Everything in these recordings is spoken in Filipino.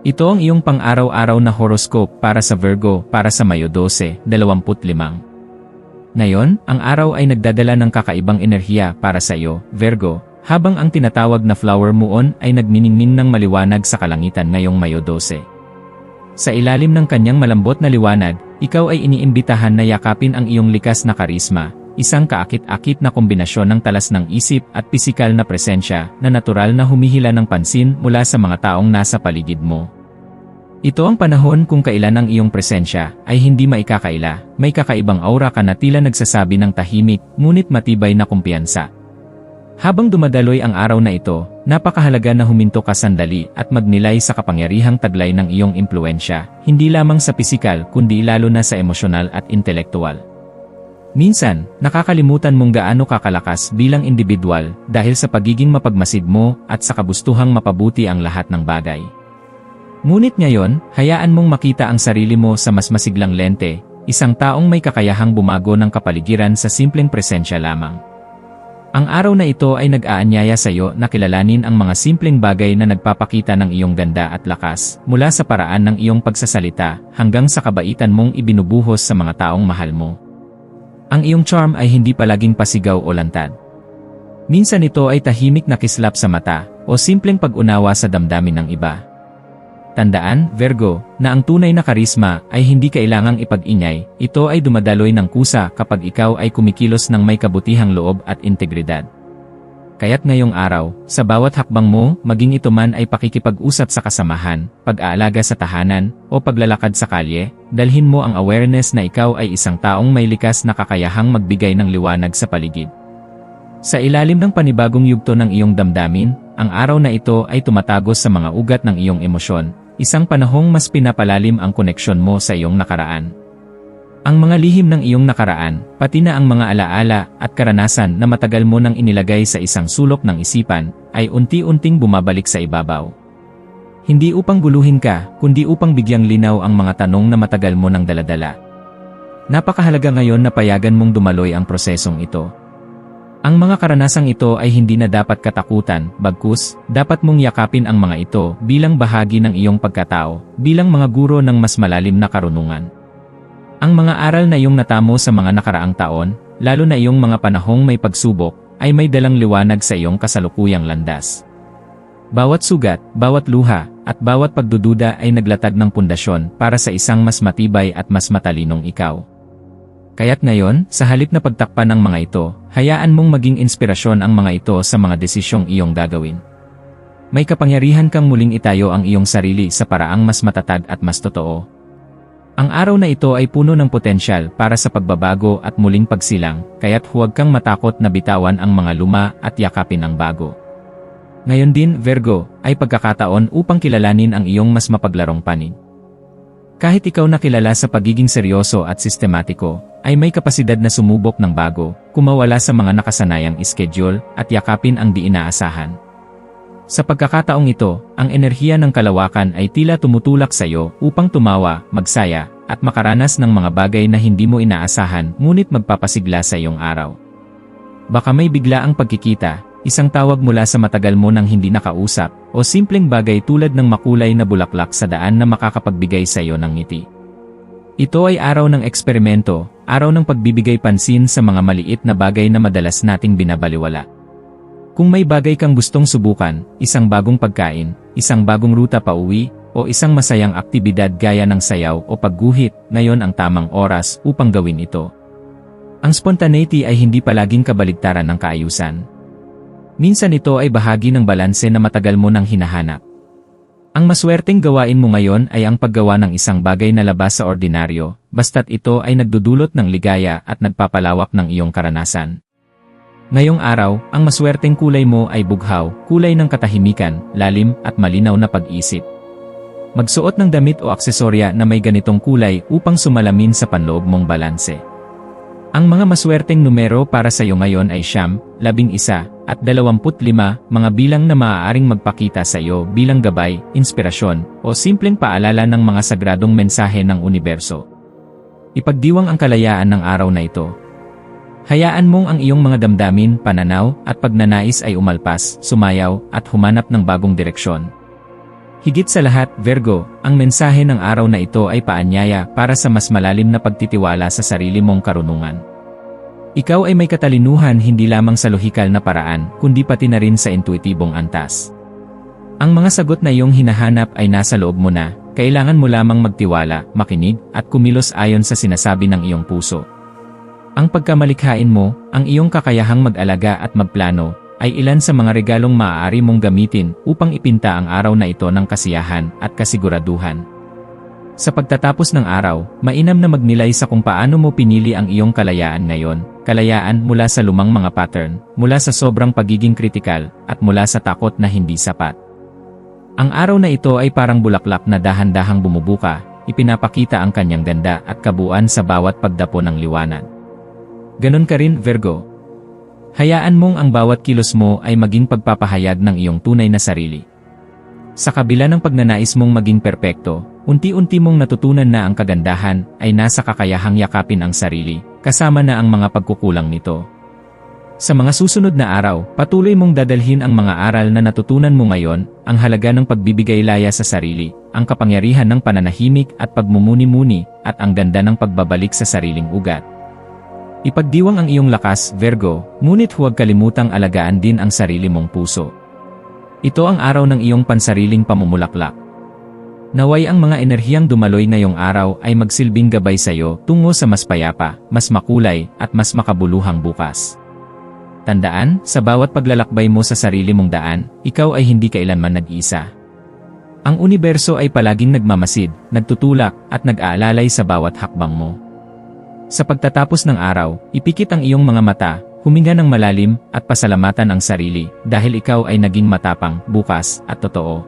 Ito ang iyong pang-araw-araw na horoscope para sa Virgo para sa Mayo 12, 25. Ngayon, ang araw ay nagdadala ng kakaibang enerhiya para sa iyo, Virgo, habang ang tinatawag na flower moon ay nagniningning ng maliwanag sa kalangitan ngayong Mayo 12. Sa ilalim ng kanyang malambot na liwanag, ikaw ay iniimbitahan na yakapin ang iyong likas na karisma, isang kaakit-akit na kombinasyon ng talas ng isip at pisikal na presensya na natural na humihila ng pansin mula sa mga taong nasa paligid mo. Ito ang panahon kung kailan ang iyong presensya ay hindi maikakaila, may kakaibang aura ka na tila nagsasabi ng tahimik ngunit matibay na kumpiyansa. Habang dumadaloy ang araw na ito, napakahalaga na huminto ka sandali at magnilay sa kapangyarihang taglay ng iyong impluensya, hindi lamang sa pisikal kundi lalo na sa emosyonal at intelektual. Minsan, nakakalimutan mong gaano kakalakas bilang individual dahil sa pagiging mapagmasid mo at sa kabustuhang mapabuti ang lahat ng bagay. Ngunit ngayon, hayaan mong makita ang sarili mo sa mas masiglang lente, isang taong may kakayahang bumago ng kapaligiran sa simpleng presensya lamang. Ang araw na ito ay nag-aanyaya sa iyo na kilalanin ang mga simpleng bagay na nagpapakita ng iyong ganda at lakas, mula sa paraan ng iyong pagsasalita hanggang sa kabaitan mong ibinubuhos sa mga taong mahal mo. Ang iyong charm ay hindi palaging pasigaw o lantad. Minsan ito ay tahimik na kislap sa mata o simpleng pag-unawa sa damdamin ng iba. Tandaan, Virgo, na ang tunay na karisma ay hindi kailangang ipag-ingay, ito ay dumadaloy ng kusa kapag ikaw ay kumikilos ng may kabutihang loob at integridad. Kaya't ngayong araw, sa bawat hakbang mo, maging ito man ay pakikipag-usap sa kasamahan, pag-aalaga sa tahanan, o paglalakad sa kalye, dalhin mo ang awareness na ikaw ay isang taong may likas na kakayahang magbigay ng liwanag sa paligid. Sa ilalim ng panibagong yugto ng iyong damdamin, ang araw na ito ay tumatagos sa mga ugat ng iyong emosyon, isang panahong mas pinapalalim ang koneksyon mo sa iyong nakaraan. Ang mga lihim ng iyong nakaraan, pati na ang mga alaala at karanasan na matagal mo nang inilagay sa isang sulok ng isipan, ay unti-unting bumabalik sa ibabaw. Hindi upang guluhin ka, kundi upang bigyang linaw ang mga tanong na matagal mo nang daladala. Napakahalaga ngayon na payagan mong dumaloy ang prosesong ito. Ang mga karanasang ito ay hindi na dapat katakutan, bagkus, dapat mong yakapin ang mga ito bilang bahagi ng iyong pagkatao, bilang mga guro ng mas malalim na karunungan. Ang mga aral na iyong natamo sa mga nakaraang taon, lalo na iyong mga panahong may pagsubok, ay may dalang liwanag sa iyong kasalukuyang landas. Bawat sugat, bawat luha, at bawat pagdududa ay naglatag ng pundasyon para sa isang mas matibay at mas matalinong ikaw. Kaya't ngayon, sa halip na pagtakpan ng mga ito, hayaan mong maging inspirasyon ang mga ito sa mga desisyong iyong gagawin. May kapangyarihan kang muling itayo ang iyong sarili sa paraang mas matatag at mas totoo, ang araw na ito ay puno ng potensyal para sa pagbabago at muling pagsilang, kaya't huwag kang matakot na bitawan ang mga luma at yakapin ang bago. Ngayon din, Virgo, ay pagkakataon upang kilalanin ang iyong mas mapaglarong panig. Kahit ikaw na kilala sa pagiging seryoso at sistematiko, ay may kapasidad na sumubok ng bago, kumawala sa mga nakasanayang schedule, at yakapin ang di inaasahan. Sa pagkakataong ito, ang enerhiya ng kalawakan ay tila tumutulak sa iyo upang tumawa, magsaya, at makaranas ng mga bagay na hindi mo inaasahan ngunit magpapasigla sa iyong araw. Baka may bigla ang pagkikita, isang tawag mula sa matagal mo nang hindi nakausap, o simpleng bagay tulad ng makulay na bulaklak sa daan na makakapagbigay sa iyo ng ngiti. Ito ay araw ng eksperimento, araw ng pagbibigay pansin sa mga maliit na bagay na madalas nating binabaliwala. Kung may bagay kang gustong subukan, isang bagong pagkain, isang bagong ruta pa uwi, o isang masayang aktibidad gaya ng sayaw o pagguhit, ngayon ang tamang oras upang gawin ito. Ang spontaneity ay hindi palaging kabaligtaran ng kaayusan. Minsan ito ay bahagi ng balanse na matagal mo nang hinahanap. Ang maswerteng gawain mo ngayon ay ang paggawa ng isang bagay na labas sa ordinaryo, basta't ito ay nagdudulot ng ligaya at nagpapalawak ng iyong karanasan. Ngayong araw, ang maswerteng kulay mo ay bughaw, kulay ng katahimikan, lalim, at malinaw na pag-isip. Magsuot ng damit o aksesorya na may ganitong kulay upang sumalamin sa panloob mong balanse. Ang mga maswerteng numero para sa iyo ngayon ay siyam, labing isa, at dalawamput lima, mga bilang na maaaring magpakita sa iyo bilang gabay, inspirasyon, o simpleng paalala ng mga sagradong mensahe ng universo. Ipagdiwang ang kalayaan ng araw na ito. Hayaan mong ang iyong mga damdamin, pananaw, at pagnanais ay umalpas, sumayaw, at humanap ng bagong direksyon. Higit sa lahat, Virgo, ang mensahe ng araw na ito ay paanyaya para sa mas malalim na pagtitiwala sa sarili mong karunungan. Ikaw ay may katalinuhan hindi lamang sa lohikal na paraan, kundi pati na rin sa intuitibong antas. Ang mga sagot na iyong hinahanap ay nasa loob mo na, kailangan mo lamang magtiwala, makinig, at kumilos ayon sa sinasabi ng iyong puso. Ang pagkamalikhain mo, ang iyong kakayahang mag-alaga at magplano, ay ilan sa mga regalong maaari mong gamitin upang ipinta ang araw na ito ng kasiyahan at kasiguraduhan. Sa pagtatapos ng araw, mainam na magnilay sa kung paano mo pinili ang iyong kalayaan ngayon, kalayaan mula sa lumang mga pattern, mula sa sobrang pagiging kritikal, at mula sa takot na hindi sapat. Ang araw na ito ay parang bulaklak na dahan-dahang bumubuka, ipinapakita ang kanyang ganda at kabuuan sa bawat pagdapo ng liwanag. Ganon ka rin, Virgo. Hayaan mong ang bawat kilos mo ay maging pagpapahayag ng iyong tunay na sarili. Sa kabila ng pagnanais mong maging perpekto, unti-unti mong natutunan na ang kagandahan ay nasa kakayahang yakapin ang sarili, kasama na ang mga pagkukulang nito. Sa mga susunod na araw, patuloy mong dadalhin ang mga aral na natutunan mo ngayon, ang halaga ng pagbibigay laya sa sarili, ang kapangyarihan ng pananahimik at pagmumuni-muni, at ang ganda ng pagbabalik sa sariling ugat. Ipagdiwang ang iyong lakas, Virgo, ngunit huwag kalimutang alagaan din ang sarili mong puso. Ito ang araw ng iyong pansariling pamumulaklak. Naway ang mga enerhiyang dumaloy ngayong araw ay magsilbing gabay sa iyo tungo sa mas payapa, mas makulay, at mas makabuluhang bukas. Tandaan, sa bawat paglalakbay mo sa sarili mong daan, ikaw ay hindi kailanman nag-isa. Ang universo ay palaging nagmamasid, nagtutulak, at nag-aalalay sa bawat hakbang mo. Sa pagtatapos ng araw, ipikit ang iyong mga mata, huminga ng malalim, at pasalamatan ang sarili, dahil ikaw ay naging matapang, bukas, at totoo.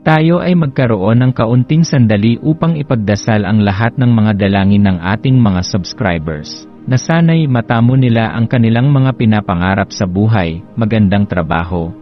Tayo ay magkaroon ng kaunting sandali upang ipagdasal ang lahat ng mga dalangin ng ating mga subscribers. Na sana'y matamo nila ang kanilang mga pinapangarap sa buhay, magandang trabaho,